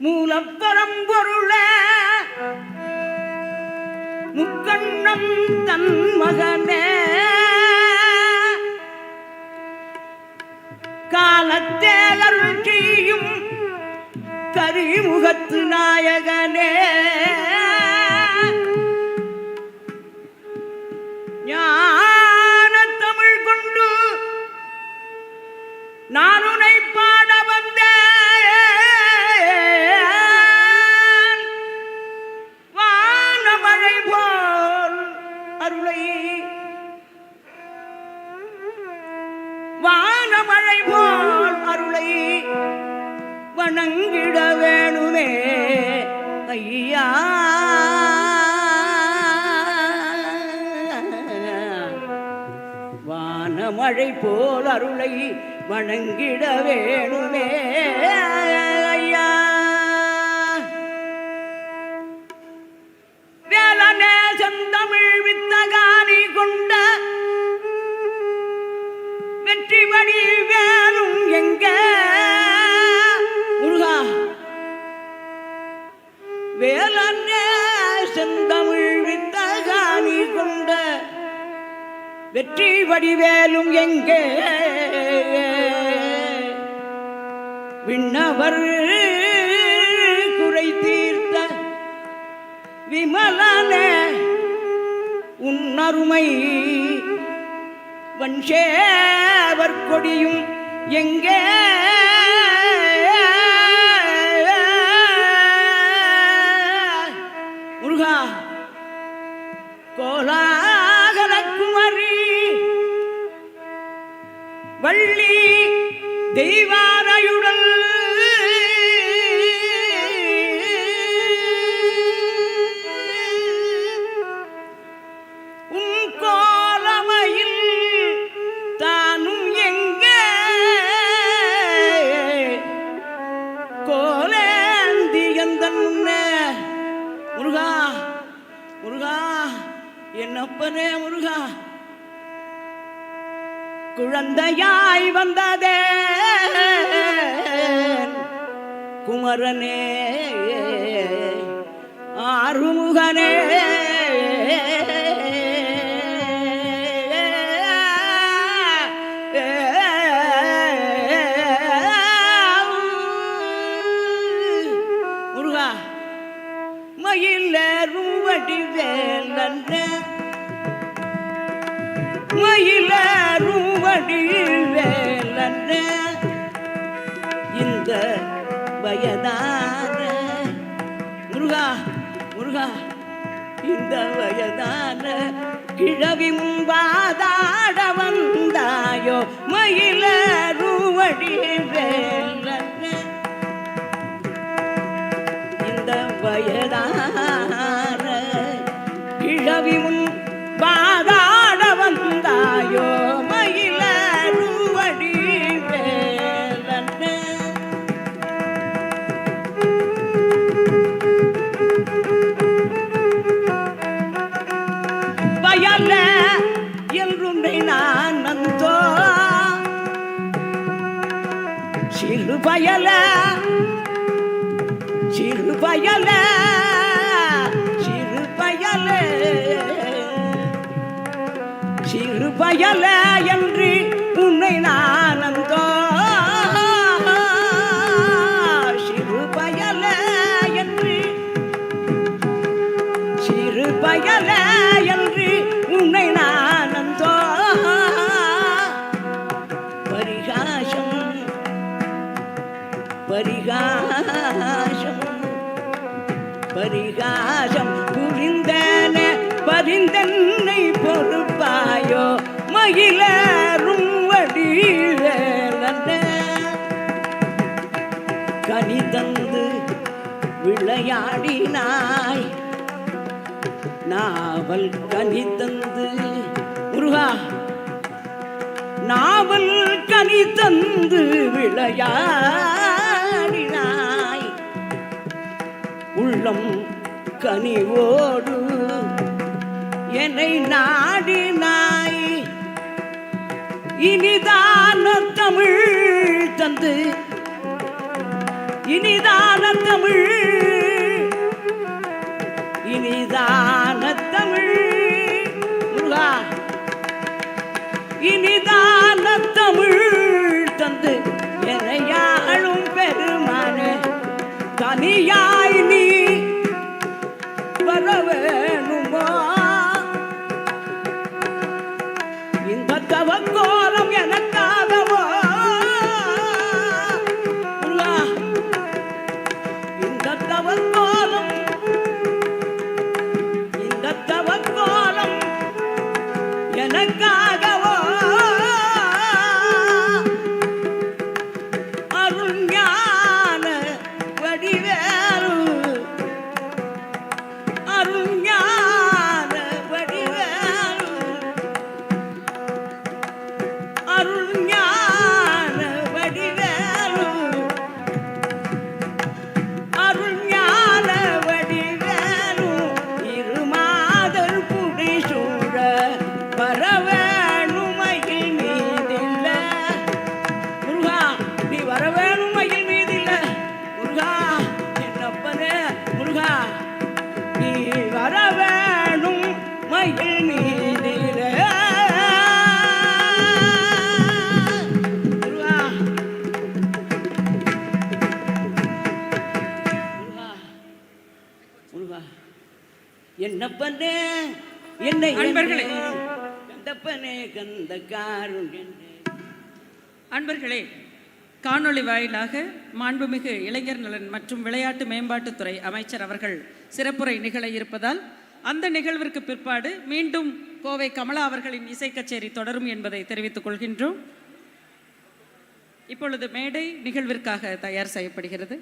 மூலப்பரம் பொருள முக்கண்ணம் தன் மகனே. காலத்தேலருள் செய்யும் கரிமுகத்து நாயகனே. ஞான தமிழ் கொண்டு நான் உனை பாட வணங்கிட வேணுமே ஐயா. வானமழை போல் அருளை வணங்கிட வேணுமே. வெற்றி வடிவேலும் எங்கே? விண்ணவர் குறை தீர்த்த விமலனே உன்னருமை வன்ஷேவர் கொடியும் எங்கே? என்னப்பனே முருகா? குழந்தையாய் வந்ததே. குமரனே. மயிலேறும் வடிவேலன்ன இந்த வயதான முருகா முருகா இந்த வயதான கிழவிம் வாதாட வந்தாயோ மயிலேறும் வடிவேலன்ன இந்த வயதான கிழவி முன் வயல்ல ಎಲ್ರು நான் நந்தோ. சிறு பயல சிறு பயல சிறு பயல சிறு பயல என்று பரிகாசம் பரிகாசம் புரிந்தன பரிந்தன்னை பொறுப்பாயோ மகிழரும் வடியில கனி தந்து விளையாடினாய். நாவல் கனி தந்து முருகா நாவல் கனி தந்து விளையா உள்ளம் கனிவோடு என்னை நாடினாய். இனிதான தமிழ் தந்து இனிதான தமிழ் இனிதான் என்னை அன்பர்களே. கந்தப்பனே கந்த காருண்யனே அன்பர்களே காணொளி வாயிலாக மாண்புமிகு இளைஞர் நலன் மற்றும் விளையாட்டு மேம்பாட்டுத்துறை அமைச்சர் அவர்கள் சிறப்புரை நிகழ இருப்பதால் அந்த நிகழ்விற்கு பிற்பாடு மீண்டும் கோவை கமலா அவர்களின் இசை கச்சேரி தொடரும் என்பதை தெரிவித்துக் கொள்கின்றோம். இப்பொழுது மேடை நிகழ்விற்காக தயார் செய்யப்படுகிறது.